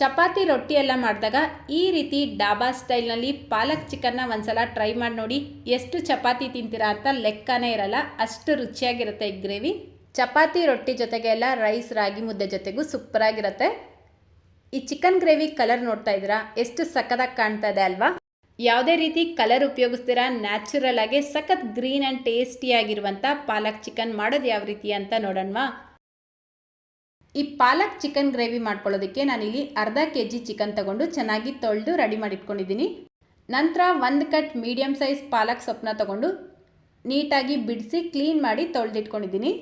ಚಪಾತಿ ರೊಟ್ಟಿ ಎಲ್ಲ ಮಾಡಿದಾಗ ಈ ರೀತಿ ಡಾಬಾ ಸ್ಟೈಲ್ನಲ್ಲಿ ಪಾಲಕ್ ಚಿಕನ್ನ ಒಂದ್ಸಲ ಟ್ರೈ ಮಾಡಿ ನೋಡಿ ಎಷ್ಟು ಚಪಾತಿ ತಿಂತೀರಾ ಅಂತ ಲೆಕ್ಕನೇ ಇರಲ್ಲ, ಅಷ್ಟು ರುಚಿಯಾಗಿರುತ್ತೆ ಈ ಗ್ರೇವಿ. ಚಪಾತಿ ರೊಟ್ಟಿ ಜೊತೆಗೆ ಎಲ್ಲ ರೈಸ್, ರಾಗಿ ಮುದ್ದೆ ಜೊತೆಗೂ ಸೂಪರಾಗಿರುತ್ತೆ. ಈ ಚಿಕನ್ ಗ್ರೇವಿ ಕಲರ್ ನೋಡ್ತಾ ಇದ್ದೀರಾ? ಎಷ್ಟು ಸಖತ್ತಾಗಿ ಕಾಣ್ತಾ ಇದೆ ಅಲ್ವಾ? ಯಾವುದೇ ರೀತಿ ಕಲರ್ ಉಪಯೋಗಿಸ್ತೀರಾ? ನ್ಯಾಚುರಲ್ ಆಗಿ ಸಖತ್ ಗ್ರೀನ್ ಆ್ಯಂಡ್ ಟೇಸ್ಟಿಯಾಗಿರುವಂಥ ಪಾಲಕ್ ಚಿಕನ್ ಮಾಡೋದು ಯಾವ ರೀತಿ ಅಂತ ನೋಡೋಣವಾ? ಈ ಪಾಲಕ್ ಚಿಕನ್ ಗ್ರೇವಿ ಮಾಡ್ಕೊಳ್ಳೋದಕ್ಕೆ ನಾನಿಲ್ಲಿ ಅರ್ಧ ಕೆ ಜಿ ಚಿಕನ್ ತಗೊಂಡು ಚೆನ್ನಾಗಿ ತೊಳೆದು ರೆಡಿ ಮಾಡಿಟ್ಕೊಂಡಿದ್ದೀನಿ. ನಂತರ ಒಂದು ಕಟ್ ಮೀಡಿಯಮ್ ಸೈಜ್ ಪಾಲಕ್ ಸೊಪ್ಪನ್ನ ತಗೊಂಡು ನೀಟಾಗಿ ಬಿಡಿಸಿ ಕ್ಲೀನ್ ಮಾಡಿ ತೊಳೆದಿಟ್ಕೊಂಡಿದ್ದೀನಿ.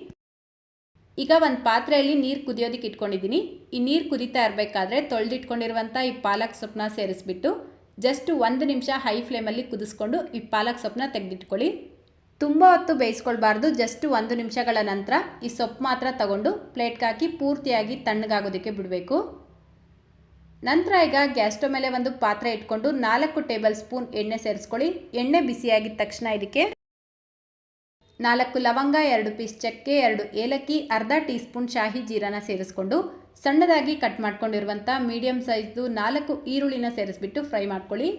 ಈಗ ಒಂದು ಪಾತ್ರೆಯಲ್ಲಿ ನೀರು ಕುದಿಯೋದಕ್ಕೆ ಇಟ್ಕೊಂಡಿದ್ದೀನಿ. ಈ ನೀರು ಕುದೀತಾ ಇರಬೇಕಾದ್ರೆ ತೊಳೆದಿಟ್ಕೊಂಡಿರುವಂಥ ಈ ಪಾಲಕ್ ಸೊಪ್ಪನ್ನ ಸೇರಿಸ್ಬಿಟ್ಟು ಜಸ್ಟ್ ಒಂದು ನಿಮಿಷ ಹೈ ಫ್ಲೇಮಲ್ಲಿ ಕುದಿಸ್ಕೊಂಡು ಈ ಪಾಲಕ್ ಸೊಪ್ಪನ್ನ ತೆಗೆದಿಟ್ಕೊಳ್ಳಿ. ತುಂಬ ಹೊತ್ತು ಬೇಯಿಸ್ಕೊಳ್ಬಾರ್ದು ಜಸ್ಟ್ ಒಂದು ನಿಮಿಷಗಳ ನಂತರ ಈ ಸೊಪ್ಪು ಮಾತ್ರ ತಗೊಂಡು ಪ್ಲೇಟ್ಗಾಕಿ ಪೂರ್ತಿಯಾಗಿ ತಣ್ಣಗಾಗೋದಕ್ಕೆ ಬಿಡಬೇಕು. ನಂತರ ಈಗ ಗ್ಯಾಸ್ ಸ್ಟವ್ ಮೇಲೆ ಒಂದು ಪಾತ್ರೆ ಇಟ್ಕೊಂಡು ನಾಲ್ಕು ಟೇಬಲ್ ಸ್ಪೂನ್ ಎಣ್ಣೆ ಸೇರಿಸ್ಕೊಳ್ಳಿ. ಎಣ್ಣೆ ಬಿಸಿಯಾಗಿದ ತಕ್ಷಣ ಇದಕ್ಕೆ ನಾಲ್ಕು ಲವಂಗ, ಎರಡು ಪೀಸ್ ಚಕ್ಕೆ, ಎರಡು ಏಲಕ್ಕಿ, ಅರ್ಧ ಟೀ ಸ್ಪೂನ್ ಶಾಹಿ ಜೀರಾನ ಸೇರಿಸ್ಕೊಂಡು ಸಣ್ಣದಾಗಿ ಕಟ್ ಮಾಡ್ಕೊಂಡಿರುವಂಥ ಮೀಡಿಯಮ್ ಸೈಜ್ದು ನಾಲ್ಕು ಈರುಳ್ಳಿನ ಸೇರಿಸ್ಬಿಟ್ಟು ಫ್ರೈ ಮಾಡ್ಕೊಳ್ಳಿ.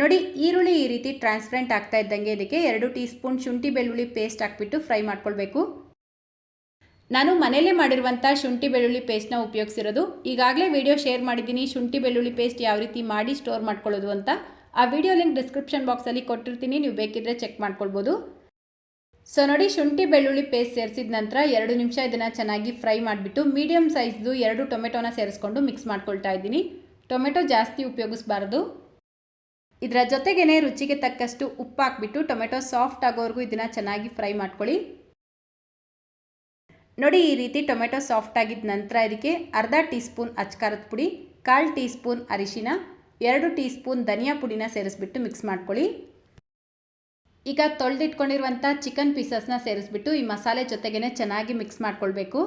ನೋಡಿ, ಈರುಳ್ಳಿ ಈ ರೀತಿ ಟ್ರಾನ್ಸ್ಪರೆಂಟ್ ಆಗ್ತಾ ಇದ್ದಂಗೆ ಇದಕ್ಕೆ ಎರಡು ಟೀ ಸ್ಪೂನ್ ಶುಂಠಿ ಬೆಳ್ಳುಳ್ಳಿ ಪೇಸ್ಟ್ ಹಾಕ್ಬಿಟ್ಟು ಫ್ರೈ ಮಾಡ್ಕೊಳ್ಬೇಕು. ನಾನು ಮನೆಯಲ್ಲೇ ಮಾಡಿರುವಂಥ ಶುಂಠಿ ಬೆಳ್ಳುಳ್ಳಿ ಪೇಸ್ಟ್ನ ಉಪಯೋಗಿಸಿರೋದು. ಈಗಾಗಲೇ ವಿಡಿಯೋ ಶೇರ್ ಮಾಡಿದ್ದೀನಿ, ಶುಂಠಿ ಬೆಳ್ಳುಳ್ಳಿ ಪೇಸ್ಟ್ ಯಾವ ರೀತಿ ಮಾಡಿ ಸ್ಟೋರ್ ಮಾಡ್ಕೊಳ್ಳೋದು ಅಂತ. ಆ ವಿಡಿಯೋ ಲಿಂಕ್ ಡಿಸ್ಕ್ರಿಪ್ಷನ್ ಬಾಕ್ಸಲ್ಲಿ ಕೊಟ್ಟಿರ್ತೀನಿ, ನೀವು ಬೇಕಿದ್ರೆ ಚೆಕ್ ಮಾಡ್ಕೊಳ್ಬೋದು. ಸೊ ನೋಡಿ, ಶುಂಠಿ ಬೆಳ್ಳುಳ್ಳಿ ಪೇಸ್ಟ್ ಸೇರಿಸಿದ ನಂತರ ಎರಡು ನಿಮಿಷ ಇದನ್ನು ಚೆನ್ನಾಗಿ ಫ್ರೈ ಮಾಡಿಬಿಟ್ಟು ಮೀಡಿಯಮ್ ಸೈಜ್ದು ಎರಡು ಟೊಮೆಟೊನ ಸೇರಿಸ್ಕೊಂಡು ಮಿಕ್ಸ್ ಮಾಡ್ಕೊಳ್ತಾ ಇದ್ದೀನಿ. ಟೊಮೆಟೊ ಜಾಸ್ತಿ ಉಪಯೋಗಿಸ್ಬಾರ್ದು. ಇದರ ಜೊತೆಗೇ ರುಚಿಗೆ ತಕ್ಕಷ್ಟು ಉಪ್ಪು ಹಾಕ್ಬಿಟ್ಟು ಟೊಮೆಟೊ ಸಾಫ್ಟ್ ಆಗೋವರೆಗೂ ಇದನ್ನು ಚೆನ್ನಾಗಿ ಫ್ರೈ ಮಾಡ್ಕೊಳ್ಳಿ. ನೋಡಿ ಈ ರೀತಿ ಟೊಮೆಟೊ ಸಾಫ್ಟ್ ಆಗಿದ ನಂತರ ಇದಕ್ಕೆ ಅರ್ಧ ಟೀ ಸ್ಪೂನ್ ಅಚ್ಕಾರದ ಪುಡಿ, ಕಾಲು ಟೀ ಸ್ಪೂನ್ ಅರಿಶಿನ, ಎರಡು ಟೀ ಸ್ಪೂನ್ ಧನಿಯಾ ಪುಡಿನ ಸೇರಿಸ್ಬಿಟ್ಟು ಮಿಕ್ಸ್ ಮಾಡ್ಕೊಳ್ಳಿ. ಈಗ ತೊಳೆದಿಟ್ಕೊಂಡಿರುವಂಥ ಚಿಕನ್ ಪೀಸಸ್ನ ಸೇರಿಸ್ಬಿಟ್ಟು ಈ ಮಸಾಲೆ ಜೊತೆಗೇ ಚೆನ್ನಾಗಿ ಮಿಕ್ಸ್ ಮಾಡ್ಕೊಳ್ಬೇಕು.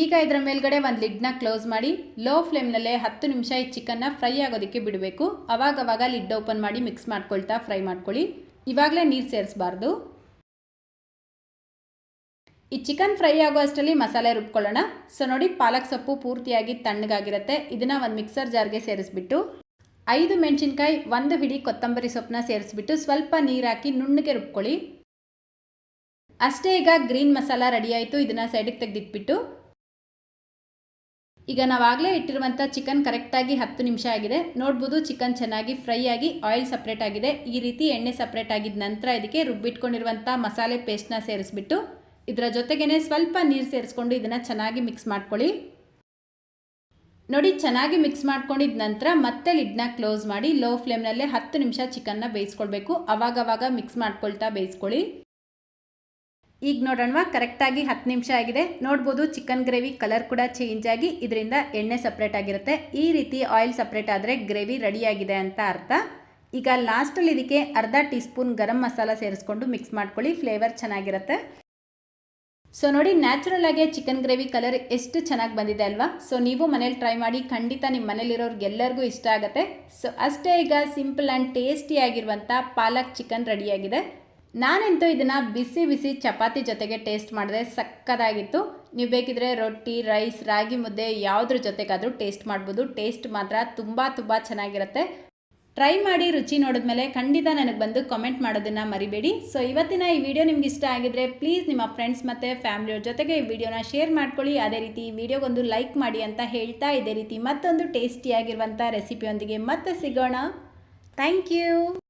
ಈಗ ಇದರ ಮೇಲ್ಗಡೆ ಒಂದು ಲಿಡ್ನ ಕ್ಲೋಸ್ ಮಾಡಿ, ಲೋ ಫ್ಲೇಮ್ನಲ್ಲೇ ಹತ್ತು ನಿಮಿಷ ಈ ಚಿಕನ್ನ ಫ್ರೈ ಆಗೋದಕ್ಕೆ ಬಿಡಬೇಕು. ಅವಾಗವಾಗ ಲಿಡ್ ಓಪನ್ ಮಾಡಿ ಮಿಕ್ಸ್ ಮಾಡ್ಕೊಳ್ತಾ ಫ್ರೈ ಮಾಡ್ಕೊಳ್ಳಿ. ಇವಾಗಲೇ ನೀರು ಸೇರಿಸಬಾರ್ದು. ಈ ಚಿಕನ್ ಫ್ರೈ ಆಗೋ ಅಷ್ಟರಲ್ಲಿ ಮಸಾಲೆ ರುಬ್ಕೊಳ್ಳೋಣ. ಸೊ ನೋಡಿ ಪಾಲಕ್ ಸೊಪ್ಪು ಪೂರ್ತಿಯಾಗಿ ತಣ್ಣಗಾಗಿರುತ್ತೆ. ಇದನ್ನು ಒಂದು ಮಿಕ್ಸರ್ ಜಾರ್ಗೆ ಸೇರಿಸ್ಬಿಟ್ಟು, ಐದು ಮೆಣಸಿನ್ಕಾಯಿ, ಒಂದು ಹಿಡಿ ಕೊತ್ತಂಬರಿ ಸೊಪ್ಪನ್ನ ಸೇರಿಸ್ಬಿಟ್ಟು ಸ್ವಲ್ಪ ನೀರು ಹಾಕಿ ನುಣ್ಣಗೆ ರುಬ್ಕೊಳ್ಳಿ. ಅಷ್ಟೇ ಈಗ ಗ್ರೀನ್ ಮಸಾಲ ರೆಡಿ ಆಯಿತು. ಇದನ್ನು ಸೈಡಿಗೆ ತೆಗೆದಿಟ್ಬಿಟ್ಟು ಈಗ ನಾವಾಗಲೇ ಇಟ್ಟಿರುವಂಥ ಚಿಕನ್ ಕರೆಕ್ಟಾಗಿ ಹತ್ತು ನಿಮಿಷ ಆಗಿದೆ. ನೋಡ್ಬೋದು ಚಿಕನ್ ಚೆನ್ನಾಗಿ ಫ್ರೈ ಆಗಿ ಆಯಿಲ್ ಸಪ್ರೇಟ್ ಆಗಿದೆ. ಈ ರೀತಿ ಎಣ್ಣೆ ಸಪ್ರೇಟ್ ಆಗಿದ ನಂತರ ಇದಕ್ಕೆ ರುಬ್ಬಿಟ್ಕೊಂಡಿರುವಂಥ ಮಸಾಲೆ ಪೇಸ್ಟ್ನ ಸೇರಿಸ್ಬಿಟ್ಟು ಇದರ ಜೊತೆಗೇ ಸ್ವಲ್ಪ ನೀರು ಸೇರಿಸ್ಕೊಂಡು ಇದನ್ನು ಚೆನ್ನಾಗಿ ಮಿಕ್ಸ್ ಮಾಡ್ಕೊಳ್ಳಿ. ನೋಡಿ ಚೆನ್ನಾಗಿ ಮಿಕ್ಸ್ ಮಾಡ್ಕೊಂಡಿದ ನಂತರ ಮತ್ತೆ ಲಿಡ್ನ ಕ್ಲೋಸ್ ಮಾಡಿ ಲೋ ಫ್ಲೇಮ್ನಲ್ಲೇ ಹತ್ತು ನಿಮಿಷ ಚಿಕನ್ನ ಬೇಯಿಸ್ಕೊಳ್ಬೇಕು. ಅವಾಗವಾಗ ಮಿಕ್ಸ್ ಮಾಡ್ಕೊಳ್ತಾ ಬೇಯಿಸ್ಕೊಳ್ಳಿ. ಈಗ ನೋಡೋಣವಾ? ಕರೆಕ್ಟಾಗಿ ಹತ್ತು ನಿಮಿಷ ಆಗಿದೆ. ನೋಡ್ಬೋದು ಚಿಕನ್ ಗ್ರೇವಿ ಕಲರ್ ಕೂಡ ಚೇಂಜ್ ಆಗಿ ಇದರಿಂದ ಎಣ್ಣೆ ಸಪ್ರೇಟ್ ಆಗಿರುತ್ತೆ. ಈ ರೀತಿ ಆಯಿಲ್ ಸಪ್ರೇಟ್ ಆದರೆ ಗ್ರೇವಿ ರೆಡಿಯಾಗಿದೆ ಅಂತ ಅರ್ಥ. ಈಗ ಲಾಸ್ಟಲ್ಲಿ ಇದಕ್ಕೆ ಅರ್ಧ ಟೀ ಸ್ಪೂನ್ ಗರಂ ಮಸಾಲ ಸೇರಿಸ್ಕೊಂಡು ಮಿಕ್ಸ್ ಮಾಡ್ಕೊಳ್ಳಿ. ಫ್ಲೇವರ್ ಚೆನ್ನಾಗಿರುತ್ತೆ. ಸೊ ನೋಡಿ ನ್ಯಾಚುರಲ್ ಆಗಿ ಚಿಕನ್ ಗ್ರೇವಿ ಕಲರ್ ಎಷ್ಟು ಚೆನ್ನಾಗಿ ಬಂದಿದೆ ಅಲ್ವಾ? ಸೊ ನೀವು ಮನೇಲಿ ಟ್ರೈ ಮಾಡಿ, ಖಂಡಿತ ನಿಮ್ಮ ಮನೇಲಿರೋರಿಗೆಲ್ಲರಿಗೂ ಇಷ್ಟ ಆಗುತ್ತೆ. ಸೊ ಅಷ್ಟೇ ಈಗ ಸಿಂಪಲ್ ಆ್ಯಂಡ್ ಟೇಸ್ಟಿಯಾಗಿರುವಂಥ ಪಾಲಕ್ ಚಿಕನ್ ರೆಡಿಯಾಗಿದೆ ನಾನಂತೂ ಇದನ್ನು ಬಿಸಿ ಬಿಸಿ ಚಪಾತಿ ಜೊತೆಗೆ ಟೇಸ್ಟ್ ಮಾಡಿದೆ ಸಕ್ಕದಾಗಿತ್ತು. ನೀವು ಬೇಕಿದ್ರೆ ರೊಟ್ಟಿ, ರೈಸ್, ರಾಗಿ ಮುದ್ದೆ ಯಾವುದ್ರ ಜೊತೆಗಾದರೂ ಟೇಸ್ಟ್ ಮಾಡ್ಬೋದು. ಟೇಸ್ಟ್ ಮಾತ್ರ ತುಂಬ ತುಂಬ ಚೆನ್ನಾಗಿರುತ್ತೆ. ಟ್ರೈ ಮಾಡಿ ರುಚಿ ನೋಡಿದ್ಮೇಲೆ ಖಂಡಿತ ನನಗೆ ಬಂದು ಕಾಮೆಂಟ್ ಮಾಡೋದನ್ನು ಮರಿಬೇಡಿ. ಸೊ ಇವತ್ತಿನ ಈ ವಿಡಿಯೋ ನಿಮ್ಗೆ ಇಷ್ಟ ಆಗಿದ್ರೆ ಪ್ಲೀಸ್ ನಿಮ್ಮ ಫ್ರೆಂಡ್ಸ್ ಮತ್ತು ಫ್ಯಾಮಿಲಿಯವ್ರ ಜೊತೆಗೆ ಈ ವಿಡಿಯೋನ ಶೇರ್ ಮಾಡ್ಕೊಳ್ಳಿ. ಅದೇ ರೀತಿ ಈ ವಿಡಿಯೋಗೊಂದು ಲೈಕ್ ಮಾಡಿ ಅಂತ ಹೇಳ್ತಾ ಇದೇ ರೀತಿ ಮತ್ತೊಂದು ಟೇಸ್ಟಿಯಾಗಿರುವಂಥ ರೆಸಿಪಿಯೊಂದಿಗೆ ಮತ್ತೆ ಸಿಗೋಣ. Thank you